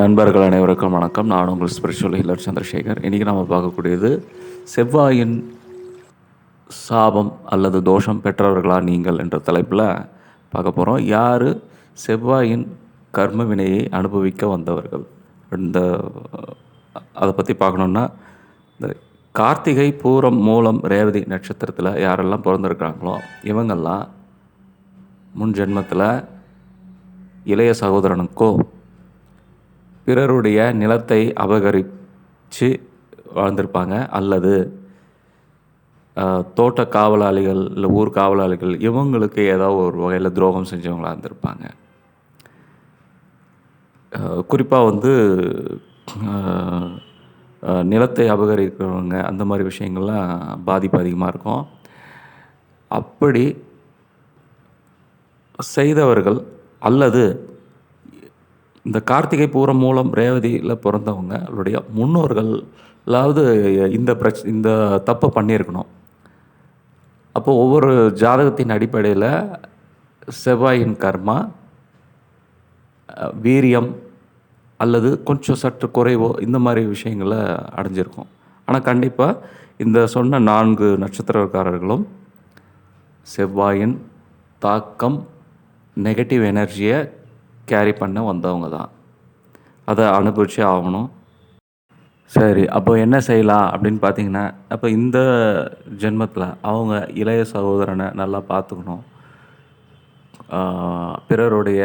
நண்பர்கள் அனைவருக்கும் வணக்கம். நான் உங்கள் ஸ்பிரிச்சுவல் ஹீலர் சந்திரசேகர். இன்றைக்கி நம்ம பார்க்கக்கூடியது செவ்வாயின் சாபம் அல்லது தோஷம் பெற்றவர்களா நீங்கள் என்ற தலைப்பில் பார்க்க போகிறோம் யார்? செவ்வாயின் கர்ம வினையை அனுபவிக்க வந்தவர்கள். இந்த அதை பற்றி பார்க்கணுன்னா இந்த கார்த்திகை பூரம் மூலம் ரேவதி நட்சத்திரத்தில் யாரெல்லாம் பிறந்திருக்கிறாங்களோ இவங்கெல்லாம் முன் ஜென்மத்தில் இளைய சகோதரனுக்கோ பிறருடைய நிலத்தை அபகரித்து வாழ்ந்திருப்பாங்க. அல்லது தோட்ட காவலாளிகள் இல்லை ஊர் காவலாளிகள் இவங்களுக்கு ஏதோ ஒரு வகையில் துரோகம் செஞ்சவங்களாக இருந்திருப்பாங்க. குறிப்பாக வந்து நிலத்தை அபகரிக்கிறவங்க அந்த மாதிரி விஷயங்கள்லாம் பாதிப்பு அதிகமாக இருக்கும். அப்படி செய்தவர்கள் அல்லது இந்த கார்த்திகை பூரம் மூலம் ரேவதியில் பிறந்தவங்களுடைய முன்னோர்களாவது இந்த பிரச் இந்த தப்பை பண்ணியிருக்கணும். அப்போது ஒவ்வொரு ஜாதகத்தின் அடிப்படையில் செவ்வாயின் கர்மா வீரியம் அல்லது கொஞ்சம் சற்று குறைவோ இந்த மாதிரி விஷயங்களை அடைஞ்சிருக்கும். ஆனால் கண்டிப்பாக இந்த சொன்ன நான்கு நட்சத்திரக்காரர்களும் செவ்வாயின் தாக்கம் நெகட்டிவ் எனர்ஜியை கேரி பண்ண வந்தவங்க தான். அதை அனுபவிச்சு ஆகணும். சரி அப்போ என்ன செய்யலாம் அப்படின்னு பார்த்தீங்கன்னா அப்போ இந்த ஜென்மத்தில் அவங்க இளைய சகோதரனை நல்லா பார்த்துக்கணும். பிறருடைய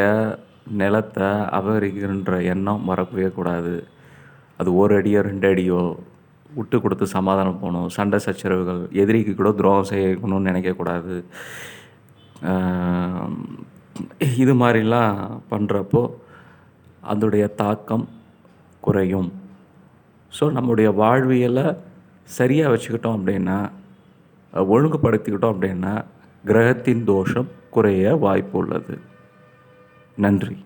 நிலத்தை அபகரிக்கின்ற எண்ணம் வரவே கூடாது. அது ஒரு அடியோ ரெண்டு அடியோ விட்டு கொடுத்து சமாதானம் போகணும். சண்டை சச்சரவுகள் எதிரிக்கு கூட துரோகம் செய்யணும்னு நினைக்கக்கூடாது. இது மாதிரிலாம் பண்ணுறப்போ அதோடைய தாக்கம் குறையும். ஸோ நம்முடைய வாழ்வியலை சரியாக வச்சுக்கிட்டோம் அப்படின்னா ஒழுங்குபடுத்திக்கிட்டோம் அப்படின்னா கிரகத்தின் தோஷம் குறைய வாய்ப்பு உள்ளது. நன்றி.